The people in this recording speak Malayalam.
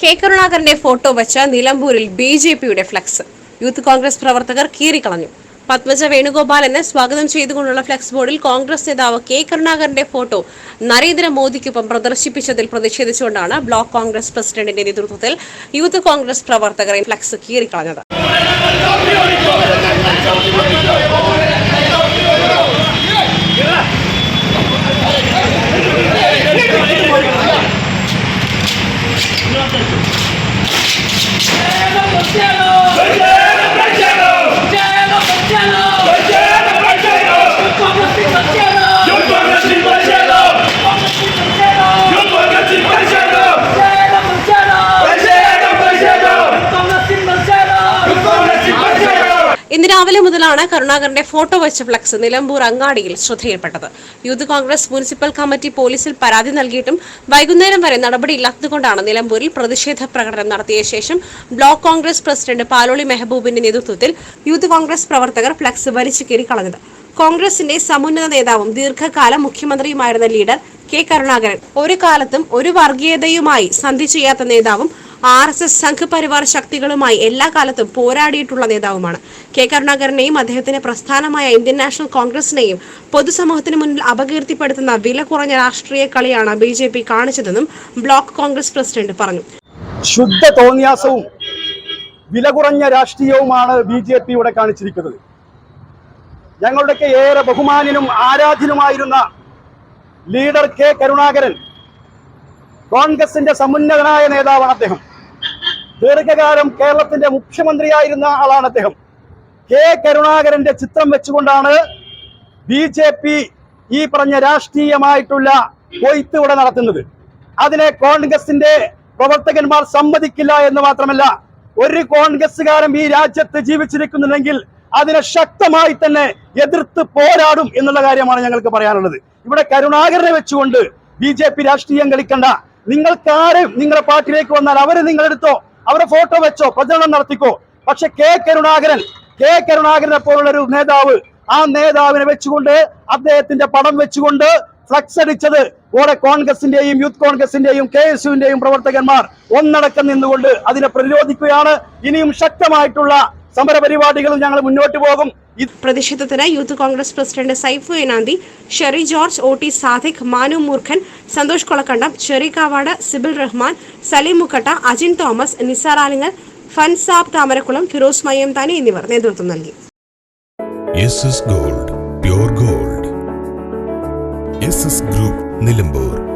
കെ കരുണാകരന്റെ ഫോട്ടോ വെച്ച നിലമ്പൂരിൽ ബി ജെ പിയുടെ ഫ്ലക്സ്. യൂത്ത് കോൺഗ്രസ് പ്രവർത്തകർ കീറിക്കളഞ്ഞു. പത്മജ വേണുഗോപാലിനെ സ്വാഗതം ചെയ്തുകൊണ്ടുള്ള ഫ്ലക്സ് ബോർഡിൽ കോൺഗ്രസ് നേതാവ് കെ കരുണാകരന്റെ ഫോട്ടോ നരേന്ദ്രമോദിക്കൊപ്പം പ്രദർശിപ്പിച്ചതിൽ പ്രതിഷേധിച്ചുകൊണ്ടാണ് ബ്ലോക്ക് കോൺഗ്രസ് പ്രസിഡന്റിന്റെ നേതൃത്വത്തിൽ യൂത്ത് കോൺഗ്രസ് പ്രവർത്തകരെ ഫ്ലക്സ് കീറിക്കളഞ്ഞത്. Levanta-te! Levanta-te! É ഇന്ന് രാവിലെ മുതലാണ് കരുണാകരന്റെ ഫോട്ടോ വെച്ച ഫ്ലക്സ് നിലമ്പൂർ അങ്ങാടിയിൽ ശ്രദ്ധയിൽപ്പെട്ടത്. യൂത്ത് കോൺഗ്രസ് മുനിസിപ്പൽ കമ്മിറ്റി പോലീസിൽ പരാതി നൽകിയിട്ടും വൈകുന്നേരം വരെ നടപടിയില്ലാത്തതുകൊണ്ടാണ് നിലമ്പൂരിൽ പ്രതിഷേധ പ്രകടനം നടത്തിയ ശേഷം ബ്ലോക്ക് കോൺഗ്രസ് പ്രസിഡന്റ് പാലോളി മെഹബൂബിന്റെ നേതൃത്വത്തിൽ യൂത്ത് കോൺഗ്രസ് പ്രവർത്തകർ ഫ്ലക്സ് വലിച്ചു കീറി കളഞ്ഞത്. കോൺഗ്രസിന്റെ സമുന്നത നേതാവും ദീർഘകാലം മുഖ്യമന്ത്രിയുമായിരുന്ന ലീഡർ കെ കരുണാകരൻ ഒരു കാലത്തും ഒരു വർഗീയതയുമായി സന്ധി ചെയ്യാത്ത നേതാവും ആർ എസ് എസ് സംഘപരിവാർ ശക്തികളുമായി എല്ലാ കാലത്തും പോരാടിയിട്ടുള്ള നേതാവുമാണ്. കെ. കരുണാകരനെയും അദ്ദേഹത്തിന്റെ പ്രസ്ഥാനമായ ഇന്ത്യൻ നാഷണൽ കോൺഗ്രസിനെയും പൊതുസമൂഹത്തിന് മുന്നിൽ അപകീർത്തിപ്പെടുത്തുന്ന വില കുറഞ്ഞ രാഷ്ട്രീയ കളിയാണ് ബി ജെ പി കാണിച്ചതെന്നും ബ്ലോക്ക് കോൺഗ്രസ് പ്രസിഡന്റ് പറഞ്ഞു. ശുദ്ധ തോന്നിയാസവും വില കുറഞ്ഞ രാഷ്ട്രീയവുമാണ് ബി ജെ പി ഇവിടെ കാണിച്ചിരിക്കുന്നത്. ഞങ്ങളുടെയൊക്കെ ഏറെ ബഹുമാനിനും ആരാധ്യനുമായിരുന്ന ലീഡർ കെ. കരുണാകരൻ കോൺഗ്രസിന്റെ സമുന്നതനായ നേതാവാണ് അദ്ദേഹം. ദീർഘകാലം കേരളത്തിന്റെ മുഖ്യമന്ത്രിയായിരുന്ന ആളാണ് അദ്ദേഹം. കെ കരുണാകരന്റെ ചിത്രം വെച്ചുകൊണ്ടാണ് ബി ജെ പി ഈ പറഞ്ഞ രാഷ്ട്രീയമായിട്ടുള്ള കൊയ്ത്ത് ഇവിടെ നടത്തുന്നത്. അതിനെ കോൺഗ്രസിന്റെ പ്രവർത്തകന്മാർ സമ്മതിക്കില്ല എന്ന് മാത്രമല്ല ഒരു കോൺഗ്രസ്സുകാരൻ ഈ രാജ്യത്ത് ജീവിച്ചിരിക്കുന്നുണ്ടെങ്കിൽ അതിനെ ശക്തമായി തന്നെ എതിർത്ത് പോരാടും എന്നുള്ള കാര്യമാണ് ഞങ്ങൾക്ക് പറയാനുള്ളത്. ഇവിടെ കരുണാകരനെ വെച്ചുകൊണ്ട് ബി രാഷ്ട്രീയം കളിക്കണ്ട. നിങ്ങൾക്കാരും നിങ്ങളുടെ പാർട്ടിയിലേക്ക് വന്നാൽ അവരെ നിങ്ങളെടുത്തോ? അവരെ ഫോട്ടോ വെച്ചോ പ്രചരണം നടത്തിക്കോ. പക്ഷെ കെ കരുണാകരൻ കെ കരുണാകരനെ പോലുള്ള ഒരു നേതാവ് ആ നേതാവിനെ വെച്ചുകൊണ്ട് അദ്ദേഹത്തിന്റെ പടം വെച്ചുകൊണ്ട് ഫ്ലക്സ് അടിച്ചത് ഓടെ കോൺഗ്രസിന്റെയും യൂത്ത് കോൺഗ്രസിന്റെയും കെ എസ് യുവിന്റെയും പ്രവർത്തകന്മാർ ഒന്നടക്കം നിന്നുകൊണ്ട് അതിനെ പ്രതിരോധിക്കുകയാണ്. ഇനിയും ശക്തമായിട്ടുള്ള സമരപരിപാടികളും ഞങ്ങൾ മുന്നോട്ട് പോകും. പ്രതിഷേധത്തിന് youth Congress president Saifu Enanthi Sherry George O T Sadiq Manu Moorkhan Santhosh Kolakkandam Sherry Kavad Sibil Rahman Saleem Mukkatta Ajin Thomas Nisar Alingal Fansab Thamarakkulam Firoz Mayyamthani എന്നിവർ നേതൃത്വം നൽകി. Gold gold. ഗ്രൂപ്പ് നിലമ്പൂർ.